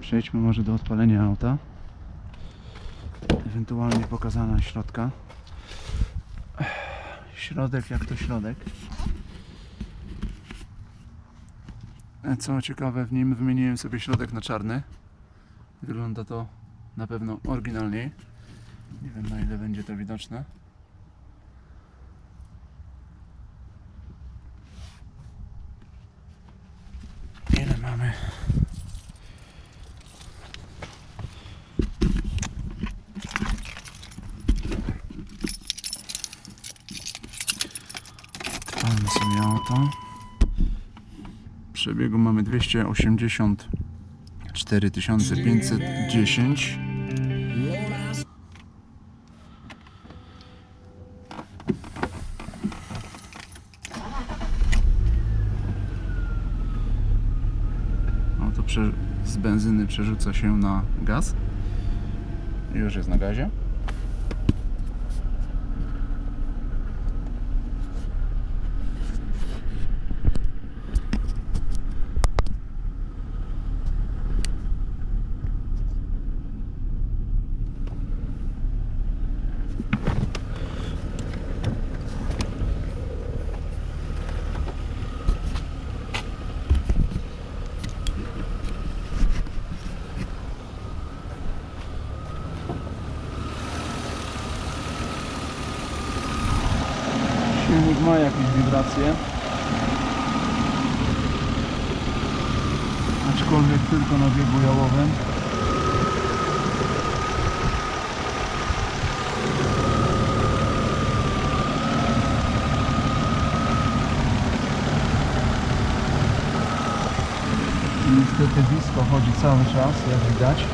Przejdźmy może do odpalenia auta. Ewentualnie pokazana środka. Środek jak to środek. E, Co ciekawe, w nim wymieniłem sobie środek na czarny. Wygląda to na pewno oryginalniej. Nie wiem na ile będzie to widoczne. Ile mamy? Odpalmy sobie auto. Przebiegu mamy 284 510. Auto z benzyny przerzuca się na gaz. Już jest na gazie. Silnik ma jakieś wibracje. Aczkolwiek tylko na biegu jałowym. Niestety blisko chodzi cały czas, jak widać.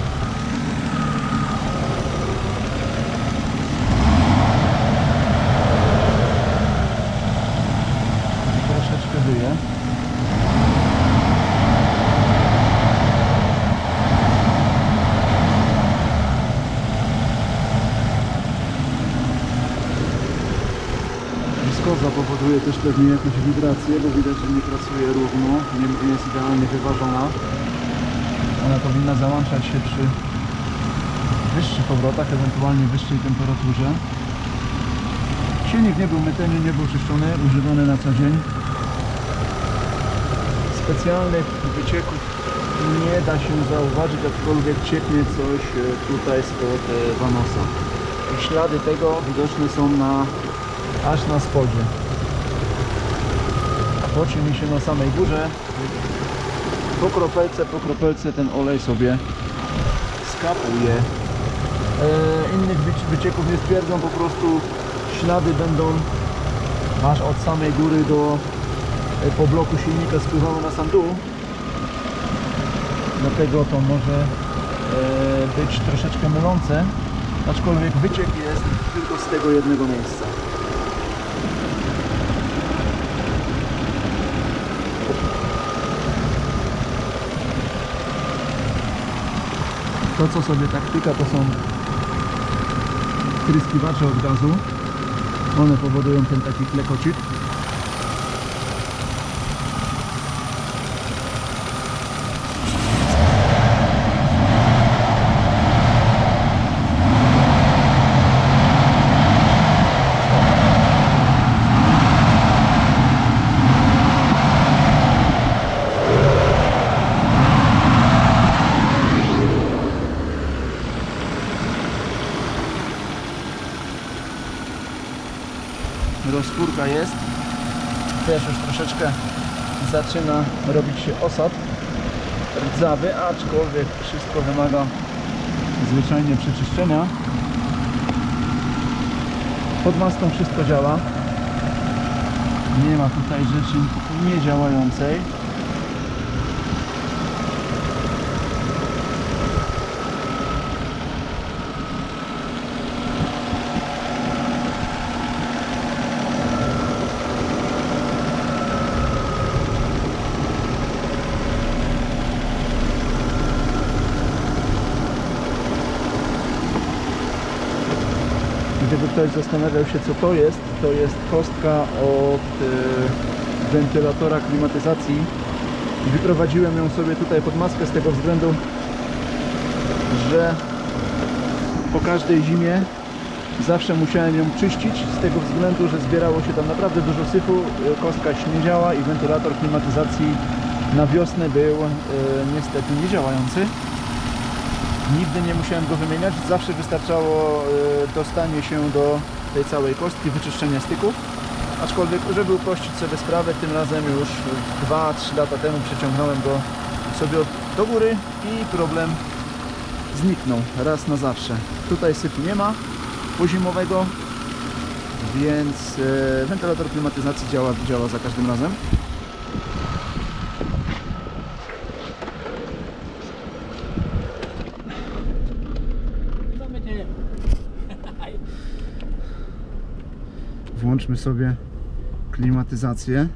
Wiskoza powoduje też pewnie jakieś wibracje, bo widać, że nie pracuje równo, nie, jest idealnie wyważona. Ona powinna załączać się przy wyższych obrotach, ewentualnie wyższej temperaturze. Silnik nie był myteny, nie był czyszczony, używany na co dzień. Specjalnych wycieków nie da się zauważyć, aczkolwiek cieknie coś e, tutaj spod e, Vanosa. I ślady tego widoczne są na, aż na spodzie. Poci mi się na samej górze. Po kropelce, po kropelce ten olej sobie skapuje. E, innych wyci- wycieków nie stwierdzą, po prostu ślady będą aż od samej góry do e, po bloku silnika spływały na sam dół. Dlatego to może e, być troszeczkę mylące, aczkolwiek wyciek jest tylko z tego jednego miejsca. To co sobie tak tyka to są pryskiwacze od gazu. One powodują ten taki klekocik. Rozpórka jest. Też już troszeczkę zaczyna robić się osad rdzawy, aczkolwiek wszystko wymaga zwyczajnie przeczyszczenia. Pod maską wszystko działa. Nie ma tutaj rzeczy niedziałającej. Gdyby ktoś zastanawiał się co to jest, to jest kostka od e, wentylatora klimatyzacji. Wyprowadziłem ją sobie tutaj pod maskę z tego względu, że po każdej zimie zawsze musiałem ją czyścić z tego względu, że zbierało się tam naprawdę dużo syfu, kostka śmiedziała i wentylator klimatyzacji na wiosnę był y, niestety niedziałający. Nigdy nie musiałem go wymieniać, zawsze wystarczało y, dostanie się do tej całej kostki, wyczyszczenia styków. Aczkolwiek, żeby uprościć sobie sprawę, tym razem już 2-3 lata temu przeciągnąłem go sobie do góry i problem zniknął raz na zawsze. Tutaj syfu nie ma pozimowego, więc e, wentylator klimatyzacji działa, działa za każdym razem. Włączmy sobie klimatyzację.